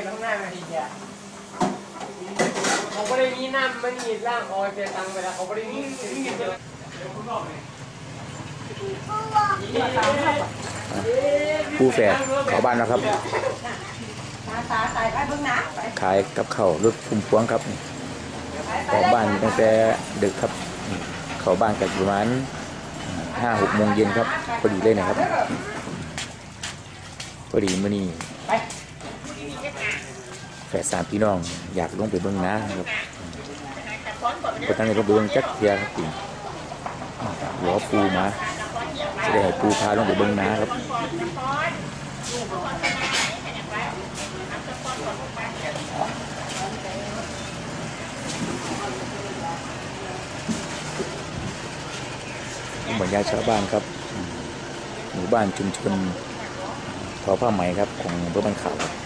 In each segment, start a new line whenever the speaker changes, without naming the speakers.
นลงหน้าเปลี่ยนลงหน้าไม่เอาอินเดียเขาก็ได้มีน้ำมันนี่ร่างออยเสียตังค์ไปแล้วเขาก็ได้มีนี่เจอ
ผู้แฝดเขาบ้านนะครับ
ตาตาตายไปเบิ่งนะไป
ขายกับข้าวรถพุ่มพวงครับนี่
ไป
ออกบ้านตั้งแต่ดึกครับนี่เข้าบ้านกันประมาณห้าหกโมงเย็นครับพอดีเลยนะครับพอดีมื่อนี้ แฝดสามพี่น้องอยากลงไปเบิ้งน้าครับก็ตั้งใจลงไปเบิ้งจักเทียครับจริงหัวปูมาจะได้ให้ปูพาลงไปเบิ้งน้าครับบรรยายชาวบ้านครับ หมู่บ้านชุมชนทอผ้าไหมครับ ของเพื่อบ้านขาว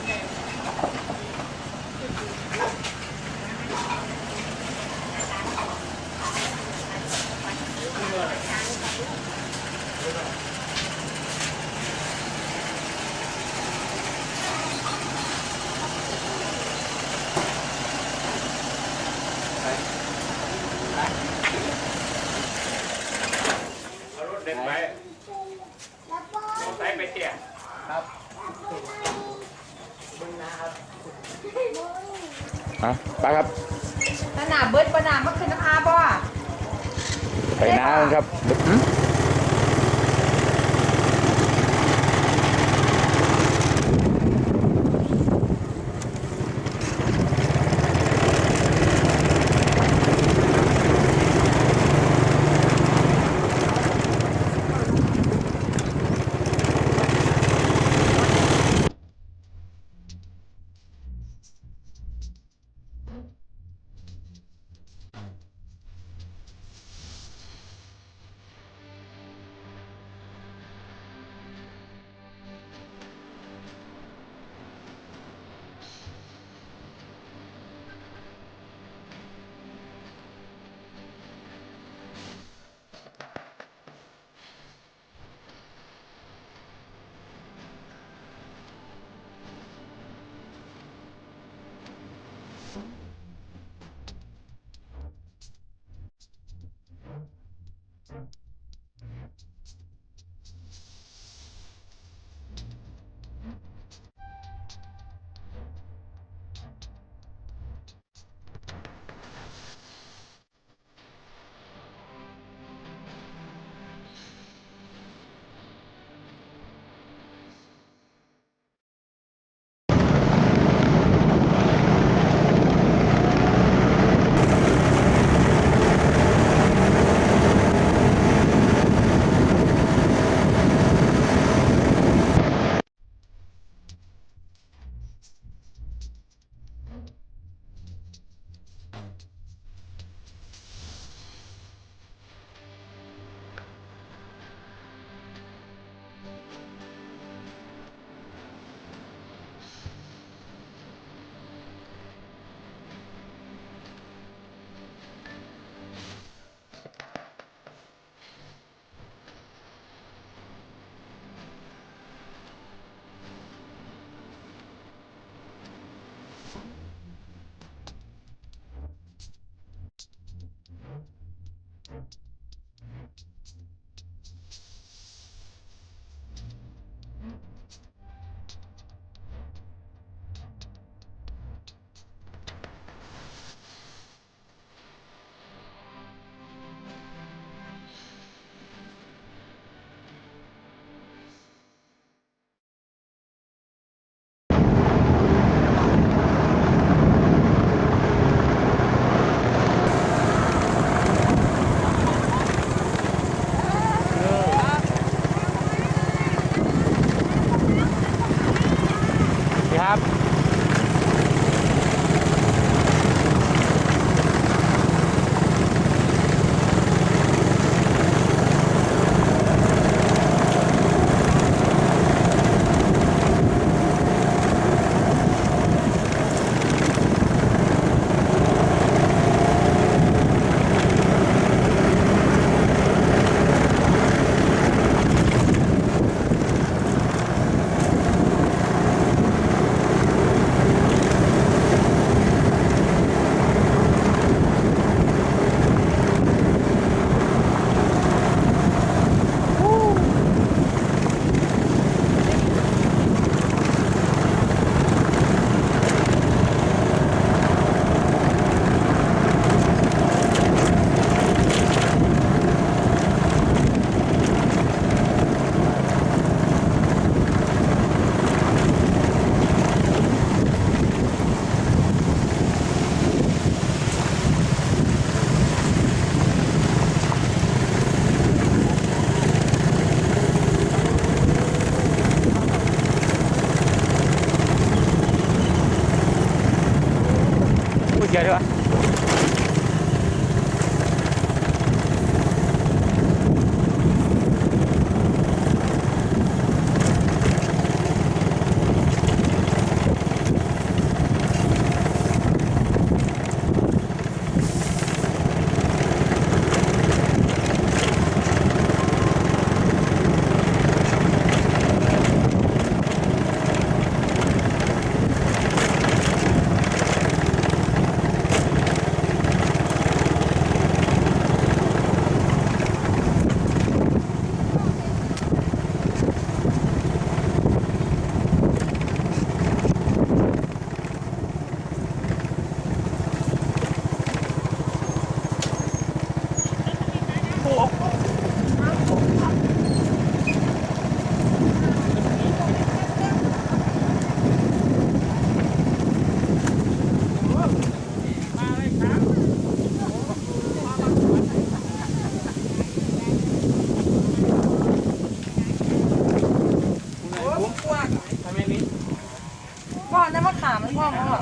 มะขามมันพ่อมั้งหรอ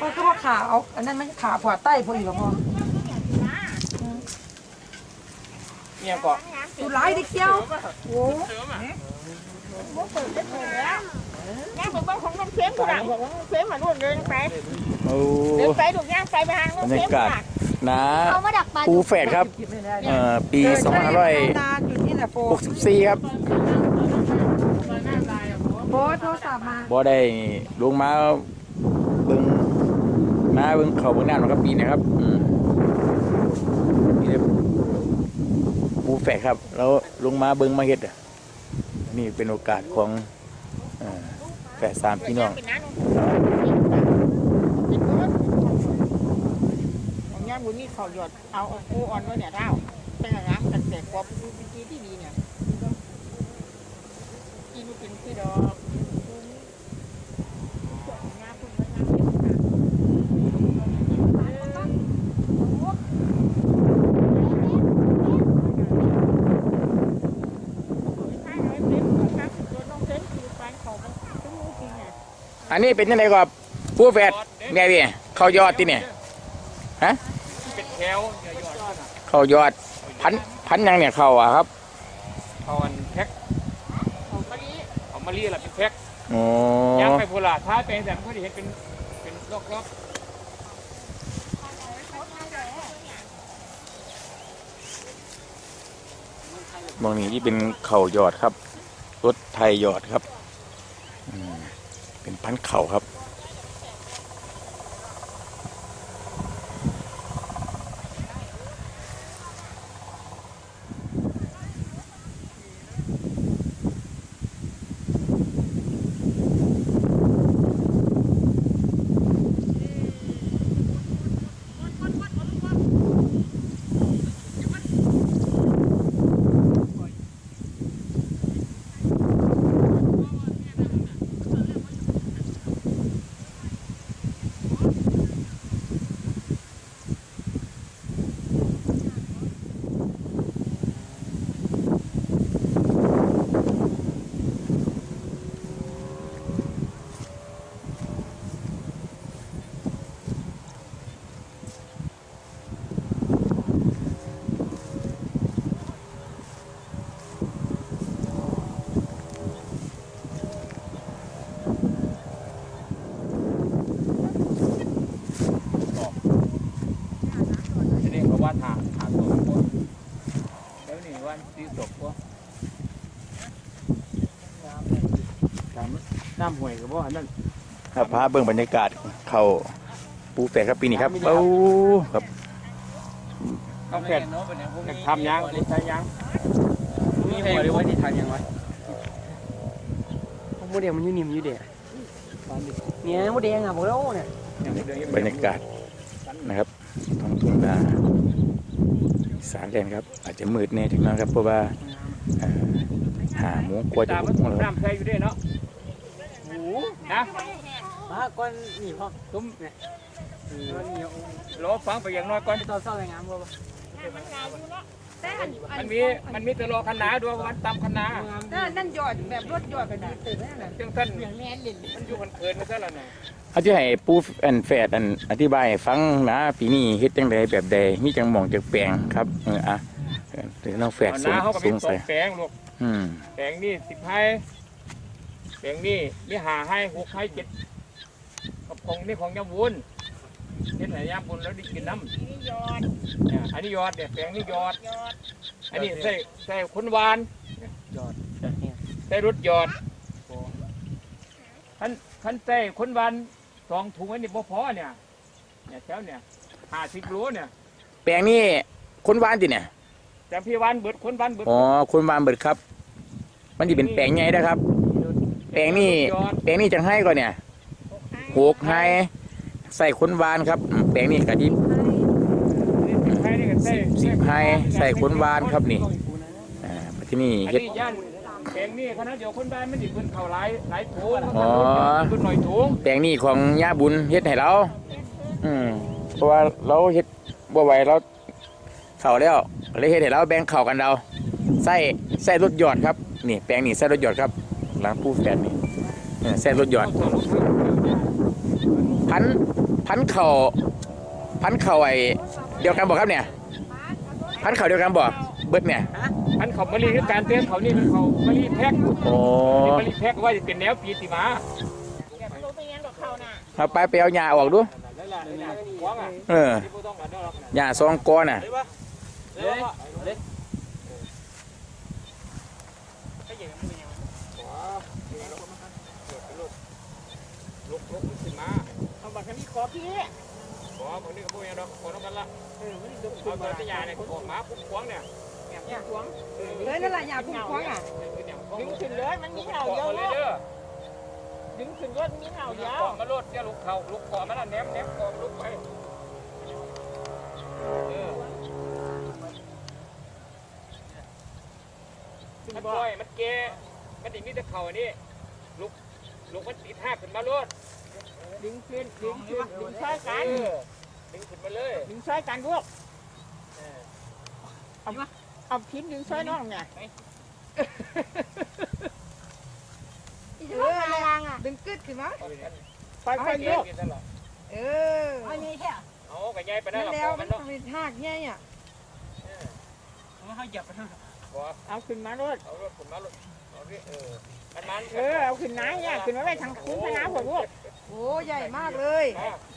พ่อคือว่าขาเอาอันนั้นไม่ใช่ขาผ่าใต้พอดีหรอพ่อ
เนี่ยก่อน
ดูร้ายดิเกี้ยวโอ้
ย่างไปบ้านของน้องเข็มผู้หลังของน้องเข็มมานู่นเดินไป
โอ้
เดินไปถูกย่างไปไปทางน้อง
บรร
เข็
ยามกาศ
ผู้หลัง
นะ
เขามาดักปลา
ปูแฝดครับเอ่อปี 2564
นานอยู่นี่แหละโฟ
ครับ
โบ โทรศัพท์มา
บ่ได้ลงมาเบิ่งมาเบิ่งเขาเบิ่งน้ำนะครับปีนี้ครับอืมนี่เลยปูแฝดครับ แล้วลงมาเบิ่งมาเฮ็ดอะนี่เป็นโอกาสของเอ่อแฝดสามพี่น้อง
เป็นน้าน้องของย่างบุญนี่เขาหยดเอาปูอ่อนไว้เนี่ยเท่าเป็นอะไรนะกันเสร็จกบดูวิธีที่ดีเนี่ยกินกินที่ดอกเขามันต้ องรู้จริงไง
อันนี้เป็นยังไงครับปูแฝดแม่พี่เขายอดที่เนี่ยฮะ
เป็นแถวอย่ายอด
เขายอดพันพันยังเนี่ยเขาอะครับ
เขาอันแพ็ค
เขามะลิ
เอามาเรียละเป็นแพ็ค
โอ้
ย่างไปโพลาท้าเป็นแต่เขาได้เห็นเป็นเป็นรอบ
บางนี้ที่เป็นเข่ายอดครับ รถไทยยอดครับ เป็นพันเข่าครับ
ๆจะเรียกว่าทางทางตัวพวกแล้วนี่วันที่ศพพวกน้ำน้ำห่วยกับพวกอันนั้น
ครับพาเบิ่งบรรยากาศเขาปูแฝดครับปีนี้ครับเอ้าครับ
เอาแค่ทำยังใช้ยังนี่หัวหรือว่าที่ทำยังไง
โมเดลมันอยูนิ่มอยู่เด็เนี่ยโมเดลอะบอกแล้วเนี่ย
บรรยากาศนะครับท้องทุ่งนาอีสารแลนด์ครับ อาจจะมืดแน่ถึงน้อยครับเพราะว่าเอ่อหาหมูกลัวจะ
ตาม
บุ
มัน
ก
ถู
แล้ว
กน้ำใช้อยู่ด้วยเนาะนะ
มาก่อนนี่พ่อ
ตุ้ม
เนี่ย
รอฟังไปอย่างน้อยก่อน
ตอนเศร้าในงานบ่
แต่อันอั
มันนมีมันมีแตลอคณะด้วยวันตามคณะ
นั่นนั่นยอดแบบรถยอดกันดีตื่นนั่นน่ะ
จังท่าน
อย่างแม่เล่น
มันอยู่มันเคินมาซะแล้วน่ะ
เอาที่ให้ปูอันแฝดอันอธิบายให้ฟังนะปีนี้เฮ็ดจังใดแบบใดมีจังหมองจังแปลงครับเอออะเออเดี๋ยวน้องแฝด
เอา
สง
น้าเขาก็
ส
มี
ง
สอ
สัย
งแปลงลูก
อืม
แปลงนี่สิบให้แปลงนี่มีหาให้หกให้เจ็ดกับ ของนี่ของยาบุญเห็นไหนยาบุญแล้วได้กินน้ำ
นี่ยอด
เนี่ยอันนี้ยอดเนี่ยแปลงนี่ยอด
ยอด
อันนี้ใส่ใส่คนหวานใส่รถยอดขันขันใส่คนหวานสองถุงอันนี้บ่พอเนี่ยเนี่ยแถวเนี่ยห้าสิบโลเนี่ย
แปลงนี้คนหวานติเนี่ย
แต่พี่หวานเบิดคนหวานเบิด
อ๋อคนหวานเบิดครับ มันสิเป็นแปลงใหญ่นะครับ แปลงนี้
ยอด
แปลงนี้จังให้ก่อนเนี่ย หกให้ใส่คนหวานครับอืมแปลงนี้กะทิ
นี่
ให้ใส่ขนวานครับนี่อ่าที่นี่
อัน
เฮ็ด
นี้ย่านแปลงนี้คณะเดียวคนบ้านมันสิเพิ่นเข้าหลายหลายถุง
อ๋อ
เพิ่นหน่อยถุง
แปลงนี้ของย่าบุญเฮ็ดให้เราอืมเพราะว่าเราเฮ็ดบ่ไหวเราเข่าแล้วก็เลยเฮ็ดให้เราแบ่งเข่ากันเราใส่ใส่รถหยอดครับนี่แปลงนี้ใส่รถหยอดครับหลังผู้แฟนนี่เออใส่รถหยอด พันพันเข่าพันเข่าไอเดียวกันบอกครับเนี่ย พันเข่าเดียวกันบอกเบิดเนี่ย
อันเขามะลิคือการเต้นเขานี่มันเขามะลิแพ็ค
โอ้
นี่มะลิแพ็คว่าจะเป็นแนวปีติมา
แกไม่รู้ไปยังดอกเขาน่ะ
เอาไปไปเอาหญ้าออกดู
นั่นแหละนั่นแหละหวงอะ
เออ
ที่บ่ต้องกันเนาะ
หญ้าซองกอน่ะ
เด้เด้ลุกลุกขึ้นมา
เอาบัตรนี้ ขอพี่
ขอคนนี้ก็บ่ยังดอกขอต้องกันละเอาตัวตะยาเนี่ยออกมาปุ๊บขวงเนี่ย
เนี่ยหวง
เฮ้ยนั่นแหละอย่าพุ่งคว้างอะ
ดึงขึ้นเลยมันมีเหงา
เดี
เดี
ย
ยวว
เลยเด้อ
ดึงขึ้นรถมีเหงาเดียว
เกาะมาโลดเนี่ยลูกเขาลูกเกาะมันน่ะแนมแนมเกาะลูกไปเออมันปล่อยมันแก่มันติดมีแต่เข่าอันนี้ลูกลูกมันติดหักขึ้นมาโลด
ดึงขึ้นดึงขึ้นดึงช่วยกัน
เออดึงขึ้นมาเลย
ดึงช่วยกันพวกเอาเอาพิมพ์ดึงช่วยน้องเนี่ย
เอออะไรดึงกึดขึ้นมา
ค่อยๆยก
เออ
อันนี้แค่
เอากระยายไปได้
นั่น
หรอ
แล้ว
มั
มันน
เนาะ
เป็นหากแง่อะ
บ่
เอาขึ้นมารถ
เอารถขึ้นมาโลดเอาดิเออมันมัน
เออเอาขึ้นน้าเนี่ยขึ้นมาไว้ทางคุ้งพนาพวกพวก
โอ้ใหญ่มากเลย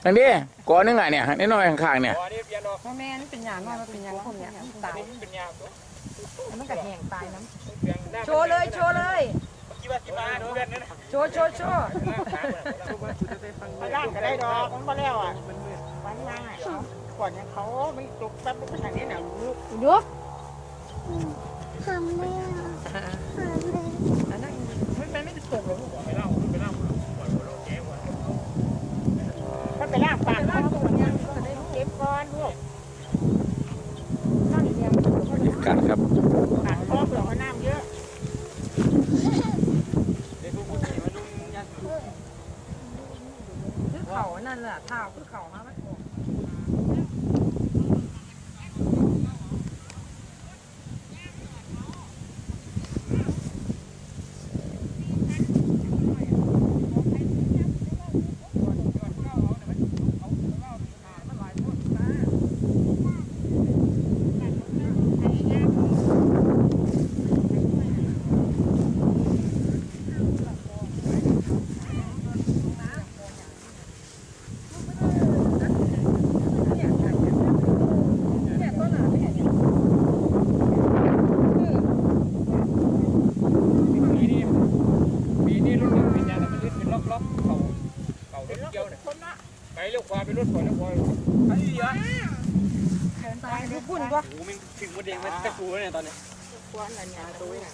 นั่นดิกอนึงอะเนี่ยน้อยๆข้างๆเนี่ย
บ่นี่เปลี่ยนดอก
พ่อแม่นี่เป็นหยาน้อยมันเป็นหยาคนเนี้ยตาย
เป็นยาตัว
มันก็แห้งตายน้
เปลี่ยนหน้าำ
โชว์เลยโชว์เลย
กี่บาทกี่บาทเพื่อนนั่นน่ะ
โชว์โชว์โชว์
มาล่างก็ได้ดอกมันมาแล้วอะวันมาเอาก่อนยังเขาไม่ตกแป๊บขนาดนี้น่ะลูก
ยุบ
ทำไม่ได้
อันนั้นมันไม่ได้ตกหรอก
ไปเล่าไปเล่าก่อนหัวเราะแก้วก่อน
ถ้าไปล่างปากเขาตัวนี้ก็ได้เก็บก่อนลูก
นั่งเรียง
กันครับ
ปากคอเปลือกเขาน้ำเยอะ
คือเข่านั่นแหละเท้าคือเข่ามาไม่ออก
ปีนี้ปีนี้รุ่นหนึ่งเป็นยาแต่มันลื่นเป็นล็อกล็อกเก่าเก่ารถเกี่ยวเนี่ย
คนละ
ไปเลี้ยวขวาไปรถก่อนแล้วพอ
ตายคือพุ่นก็
ควร อะไรเนี่ยตัวเนี่ย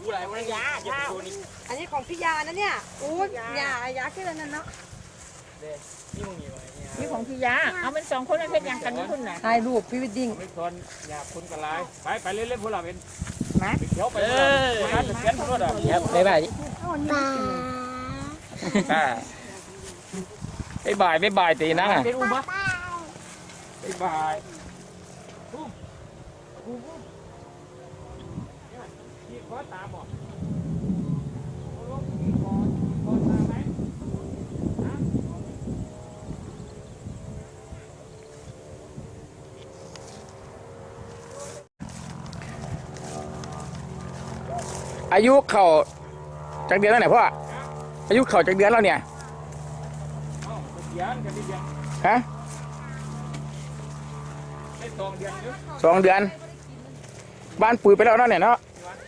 กูอะไรวะยาข้าว
อันนี้ของพี่ยานะเนี่ยอู้ยายาแค่นั้นเนาะ
นี่ของพี่ยา เอามันสองคนนั้นเป็นยังกันนี่คุณน่ะ
ถ่ายรูปพรีเวดดิ้ง
ไม่ทนอยากคุณกันไรไปไปเล่นๆพวกเราเป็น
นะ
ไปเที่ยวไปเลยร้านเขียนรถอะ
ครับบ๊ายบายดิ
ป้า
ไปบ่ายไปบ่ายตีนะ
เป็นอุบะ
ไปบ่ายนี่ข อตาบอตามไหม
อายุเข่าจากเดือนแล้วไหนพ่อ อายุเข่าจากเดือนแล้วเนี่ยฮะ
สองเดือน
บ้านปุ๋ยไปแล้วเนาะเนี่ยเนาะ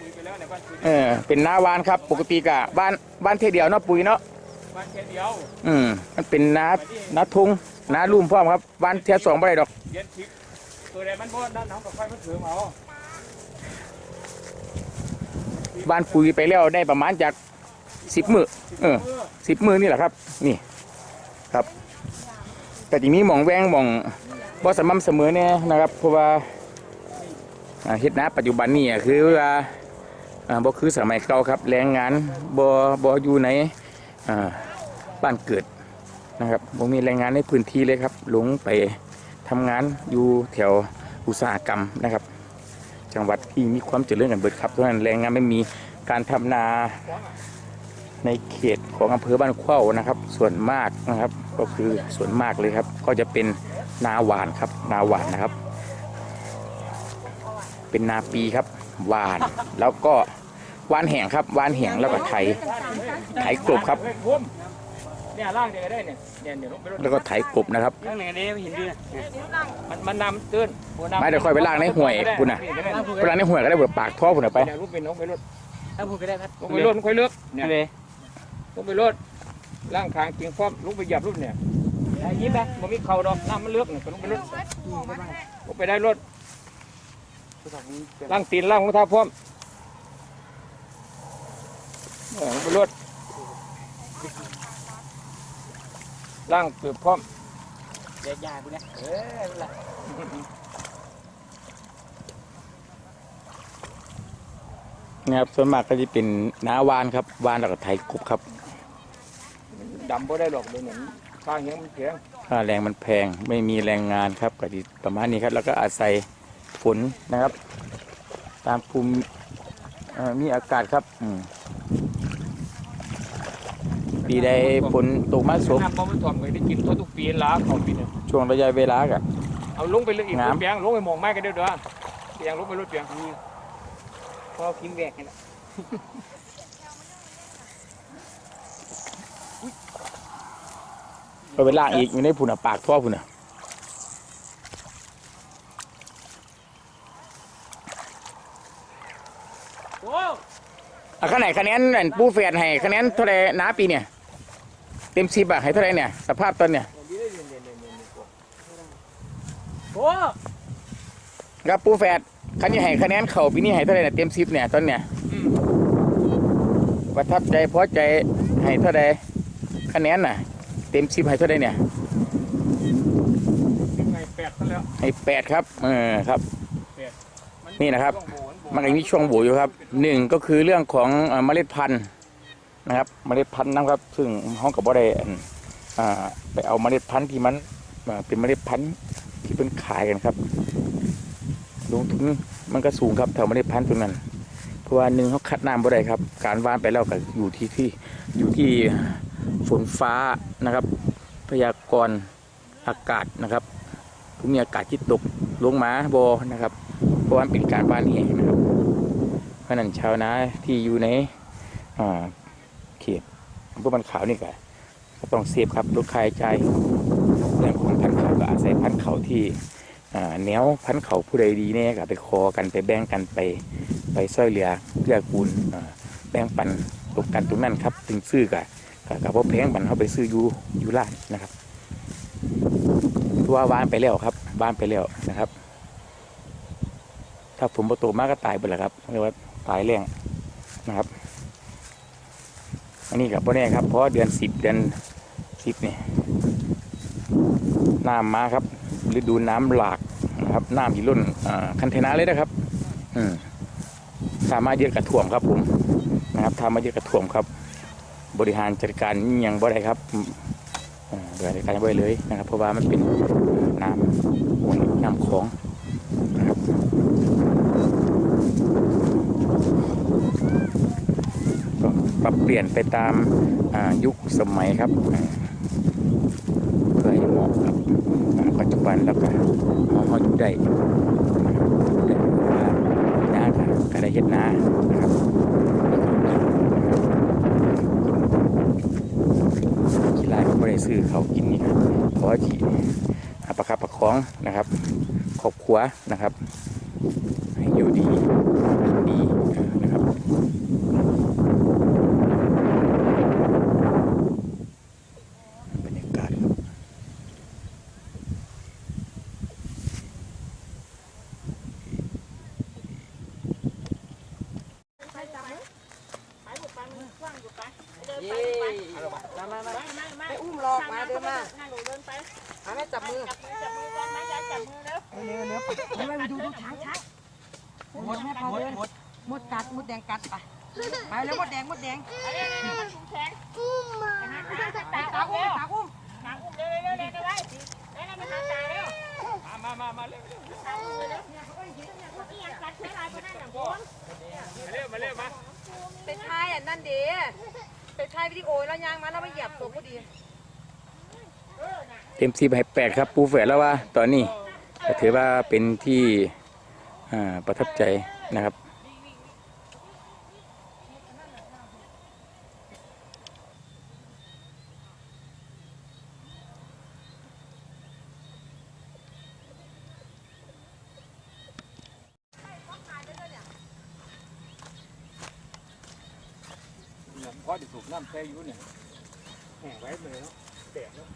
บ้านคุยไปแล้วในบ้านคุย
เออเป็นนาวานครับ ปกติกะบ้านบ้านเทเดียวเนาะปุ๋ยเนาะ
บ้านแค่เดียว
อืมมันเป็นนานาทุงนาลุ่มพร้อมครับบ้านเทียสองบ่ไปดอก
เย็นทิพย์ตัวใดมันบ่ด้านน้องกับไฟมันถือเอา
บ้านปุ๋ยไปแล้วได้ประมาณจากสิบมือเออสิบมือนี่แหละครับ นี่ครับ แต่ทีนี้หมองแวงหมองบ่สม่ำเสมอเนี่ยนะครับ เพราะว่าอ่าเฮ็ดนาปัจจุบันนี่อะคือว่าอ่า บ่คือสมัยเก่าครับแรงงานบ่บ่อยู่ในบ้านเกิดนะครับบ่มีแรงงานในพื้นที่เลยครับ หลงไปทำงานอยู่แถวอุตสาหกรรมนะครับ จังหวัดที่มีความเจริญกันเบิดครับเพราะฉะนั้นแรงงานไม่มีการทำนาในเขตของอำเภอบ้านเข้านะครับ ส่วนมากนะครับก็คือส่วนมากเลยครับ ก็จะเป็นนาหวานครับ นาหวานนะครับ เป็นนาปีครับหวานแล้วก็ วานแห้งครับหวานแห้งแล้วก็ไถไถกลบครับ
เฮ้ยพุ่มเนี่ยล่างเดี๋ยวก็ได้เนี่ยเนี่ยเดี๋ยวลงไปรถ
แล้วก็ไถกลบนะครับ
ข้างไหนเนี่ยเห็นด้วย
มันมันนำตื้นหัวนำ
ไม่เดี๋ยวค่อยไปล่างในห่วยพุ่นน่ะ เวลาในหัวยก็ได้เบิดปากท่อพุ่นน่ะไป
เนี่ยลูกเป็นลงไปรถ
ถ้าพูดก็ได้ครับ
ลงไปรถมันค่อยเลือกเนี่ย
เลย
ลงไปรถล่างคางเกียงฟ้อมลงไปเหยียบรถเนี่ยไอ้ยิ้มไปมันมีเข่าดอกน้ำมันเลือกเนี่ยก็ลงไปรถลงไปได้รถล่างตีนล่างของเท้าพร้อม เออลงไปรถล่างเกือบพร้อม
เดี๋ยวยากูนะเออนั่นแหละ
นะครับส่วนมากก็จะเป็นนาวานครับวานแล้วก็ไถกบครับ
ดำบ่ได้หรอกเดี๋ยวนี้ข้างเหี้ยมันเสียง
ค่าแรงมันแพงไม่มีแรงงานครับก็ดีประมาณนี้ครับ แล้วก็อาศัยฝนนะครับ ตามภูมิเอ่อมีอากาศครับ อืม ปีใดฝนตกมาสม
น้ำบ่มันถ่วมก็ได้กินตัวทุกปีล้าของปีเนี่ย
ช่วงระยะเวลาก็
เอาลงไปเลยอีก
งาม
เปียงลงไปมองไม้กันเด้อเด้อเปียงลงไปรถเปียง
พอพิมพ์แบกกันละ
เอาไปล่างอีกอยู่ในผุนน่ะปากท่อผุนน่ะ
โอ้
อะคะแนนคะแนนอันปูเฟียดให้คะแนนเท่าไหรน้าปีเนี่ยเต็มสิบอะให้เท่าไหรเนี่ย สภาพต้นเนี่ย
โห
ครับปูแฝดคันนี้ให้คะแนนเข่าปีนี้ให้เท่าไหรเนี่ยเต็มสิบเนี่ยต้นเนี่ยประทับใจพอใจให้เท่าไหรคะแนนน่ะ เต็มสิบให้เท่าไหรเนี่ย
ยังไงแปดซะแล้ว
ให้แปดครับเออครับนี่นะครับ
ช่วงโหนโห
มันก็มีช่วงโหว่อยู่ครับหนึ่งก็คือเรื่องของเอ่อเมล็ดพันธุ์ นะครับเมล็ดพันธุ์นะครับ ซึ่งห้องกับบ่ได้อั่นอ่าไปเอาเมล็ดพันธุ์ที่มันเป็นเมล็ดพันธุ์ที่เป็นขายกันครับลงทุนมันก็สูงครับแถวเมล็ดพันธุ์ตรงนั้น เพราะว่าหนึ่งเขาคัดน้ำบ่ได้ครับ การว่านไปแล้วก็อยู่ที่ที่อยู่ที่ฝนฟ้านะครับ พยากรณ์อากาศนะครับภูมิอากาศที่ตกลงมาบนะครับเพราะว่ามันเป็นการบ้านแห่งนะครับเพราะนั้นชาวนาที่อยู่ในอ่า อำเภอบันขาวนี่ก็ก็ต้องเซฟครับลดค่าใจเรื่องของพันเขาก็อาศัยพันเขาที่แนวพันเขาผู้ใดดีเนี่ยก็ไปคอกันไปแบ่งกันไปไปซอยเหลือเพื่อกูลแบ่งปันตกกันตรงนั้นครับถึงซื้อกับกับพ่อแพงบันเขาไปซื้อยูยู่ร้านนะครับเพราะว่าวานไปแล้วครับวานไปแล้วนะครับ ถ้าฝนประตูมากก็ตายไปแหละครับเรียกว่าตายแรงนะครับ อันนี้กับพวกนี้ครับเพราะเดือนสิบเดือนสิบนี่น้ำมาครับฤดูน้ำหลากนะครับน้ำที่ล้นคันเทนาเลยนะครับอืสามารถเยอะกระถ่วมครับผมนะครับทำมาเยอะกระถ่วมครับ บริหารจัดการยังบ่ได้ครับบริหารจัดการบ่ได้เลยนะครับ เพราะว่ามันเป็นน้ำน้ำคลองนะครับ ก็ ปรับเปลี่ยนไปตามายุคสมัยครับเพื่อให้เหมาะกับปัจจุบันแล้วก็เขาเขาอยู่ได้นะครับอยู่ได้ว่านาก็ก็ได้เฮ็ดนานะครับกีฬาก็ไม่ได้ซื้อเขากินนี่ครับเพราะที่ประคับประคองนะครับครอบครัวนะครับ ให้อยู่ดีดีนะครับรรยากาศครับ
เย้ มามามา
ไปอุ้มหลอกมาเดินมาเอาแม่จับมือ
เร็วเร็วไปไปดูดูช้างช้างมดแม่พาเดินมดกัดมดแดงกัดไปไปแล้วมดแดงมดแดง
อุ้มมา
ตาตาอุ้มตาอุ้ม
มามามามาเร็วเร็วมาเร็วมาเร็วมา
เป็นชายอะนั่นเด้ เป็นชายวิดีโอแล้วยางมาแล้วไม่เหยียบตัวพอดี
เต็มสิบให้แปดครับปูแฝดแล้วว่าตอนนี้ก็ถือว่าเป็นที่ประทับใจนะครับ
เนี่ยพอจะสูบน้ำแช่อยู่เนี่ยแห้งไว้เลยเนาะแดดเนาะ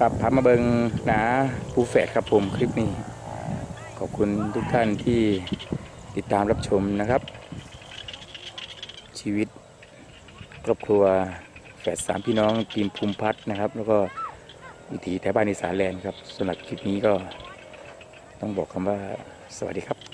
ครับพามาเบิงหนาปูแฝดครับผมคลิปนี้ ขอบคุณทุกท่านที่ติดตามรับชมนะครับ ชีวิตครอบครัวแฝดสามพี่น้องทีมภูมิพัฒน์นะครับ แล้วก็วิถีแถวบ้านอีสาแลนครับสำหรับคลิปนี้ก็ต้องบอกคำว่าสวัสดีครับ